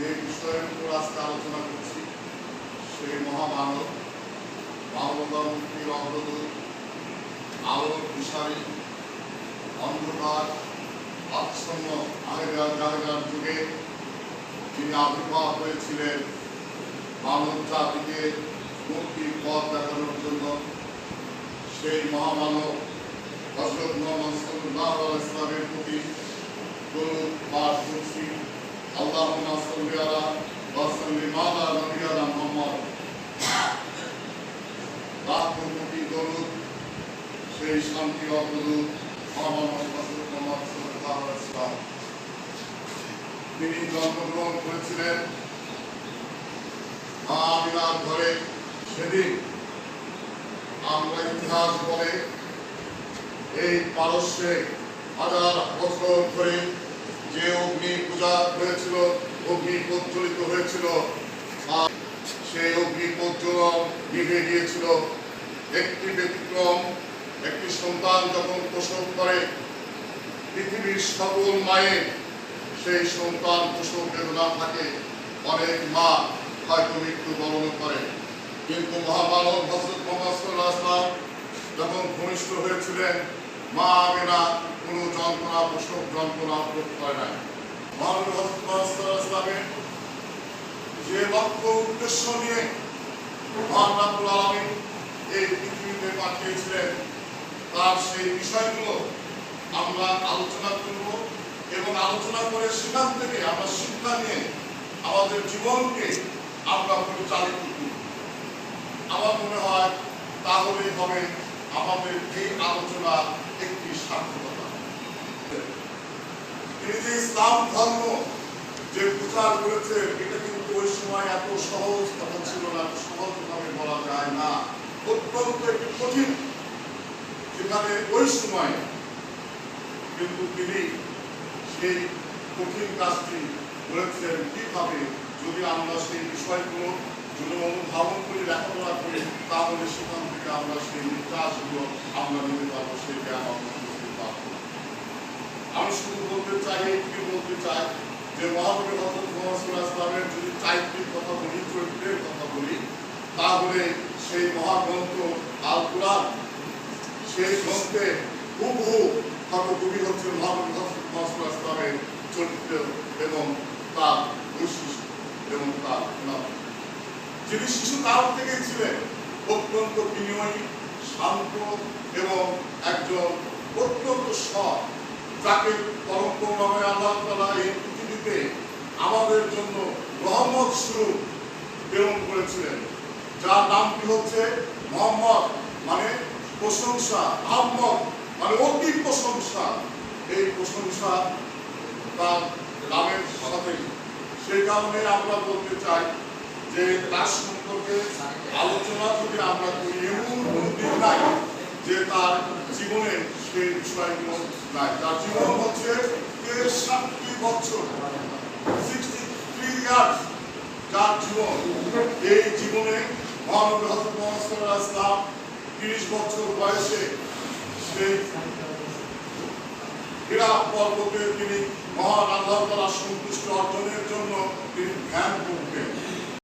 যে বিষয়ের উপর আজকে আলোচনা করছি, সেই মহামানব মুক্তির অগ্রদূত, আলোর বিশালী অন্ধকার, আচ্ছন্ন, আগেকার আগেকার যুগে যিনি আবির্ভাব হয়েছিলেন মানব জাতিকে মুক্তির পথ দেখানোর জন্য, সেই মহামানব হজরত মোহাম্মদ সাল্লাহ ইসলামের প্রতি শান্তি তিনি জন্মগ্রহণ করেছিলেন আমিনার ঘরে সেদিন আমরা ইতিহাস বলে এই পারস্যে হাজার বছর ধরে যে অগ্নি পূজা হয়েছিল অগ্নি প্রজ্বলিত হয়েছিল সেই অগ্নি প্রজ্বলন গিয়েছিল একটি ব্যতিক্রম একটি সন্তান যখন প্রসব করে, পৃথিবীর সকল মায়ের সেই সন্তান প্রসব বেদনা থাকে। অনেক মা হয়তো মৃত্যু বরণ করে। কিন্তু মহামানব হজরত মোহাম্মদ ওয়াসাল্লাম যখন ঘনিষ্ঠ হয়েছিলেন, মা আমেনা কোনো যন্ত্রণা, প্রসব যন্ত্রণা ভোগ করে নাই। মহানবী হযরত মুহাম্মদ ওয়াসাল্লামের যে লক্ষ্য উদ্দেশ্য নিয়ে মহান আলামিন এই পৃথিবীতে পাঠিয়েছিলেন তার সেই বিষয়গুলো আমরা আলোচনা করব এবং আলোচনা করে সেখান থেকে আমরা শিক্ষা নিয়ে আমাদের জীবনকে আমরা পরিচালিত করব। আমার মনে হয় তাহলেই হবে আমাদের এই আলোচনা একটি সার্থকতা। তিনি যে ইসলাম ধর্ম যে প্রচার করেছেন এটা কিন্তু ওই সময় এত সহজ কথা ছিল না, সহজভাবে বলা যায় না। অত্যন্ত একটি কঠিন যেখানে ওই সময় কিন্তু তিনি সেই কঠিন কাজটি করেছেন কীভাবে? যদি আমরা সেই বিষয়গুলো যদি অনুধাবন করি লেখাপড়া করি, তাহলে সেখান থেকে আমরা সেই নির্যাসগুলো আমরা নিতে পারব, সেই জ্ঞান আমি শুধু বলতে চাই, একটি বলতে চাই যে মহানবী হজরত মোহাম্মদ সাল্লাল্লাহু যদি চারিত্রিক কথা বলি, চরিত্রের কথা বলি, তাহলে সেই মহাগ্রন্থ আল কোরআন সেই গ্রন্থে হুবহু ফটোকপি হচ্ছে মহানবী হজরত মোহাম্মদ আলাইহি চরিত্র এবং তার বৈশিষ্ট্য এবং তার নাম। যিনি শিশু কাল থেকেই ছিলেন, অত্যন্ত বিনয়ী, শান্ত এবং একজন অত্যন্ত সৎ। যাকে পরম করুণাময় আল্লাহ তাআলা এই পৃথিবীতে আমাদের জন্য রহমত স্বরূপ প্রেরণ করেছিলেন। যার নামটি হচ্ছে প্রশংসা আহমদ মানে অতি প্রশংসা। এই প্রশংসা তার নামের সাথে। সেই কারণে আমরা বলতে চাই যে তার সম্পর্কে আলোচনা যদি আমরা এমন নাই যে তার জীবনে সেই বিষয়গুলো নাই। তার জীবন হচ্ছে তেষট্টি বছর সিক্সটি থ্রি ইয়ার্স যার জীবন। এই জীবনে মহানবী হজরত মোহাম্মদ ওয়াসাল্লাম তিরিশ বছর বয়সে সেই হীরা পর্বতে তিনি মহান আল্লাহ তালা সন্তুষ্ট অর্জনের জন্য তিনি ধ্যান করতেন।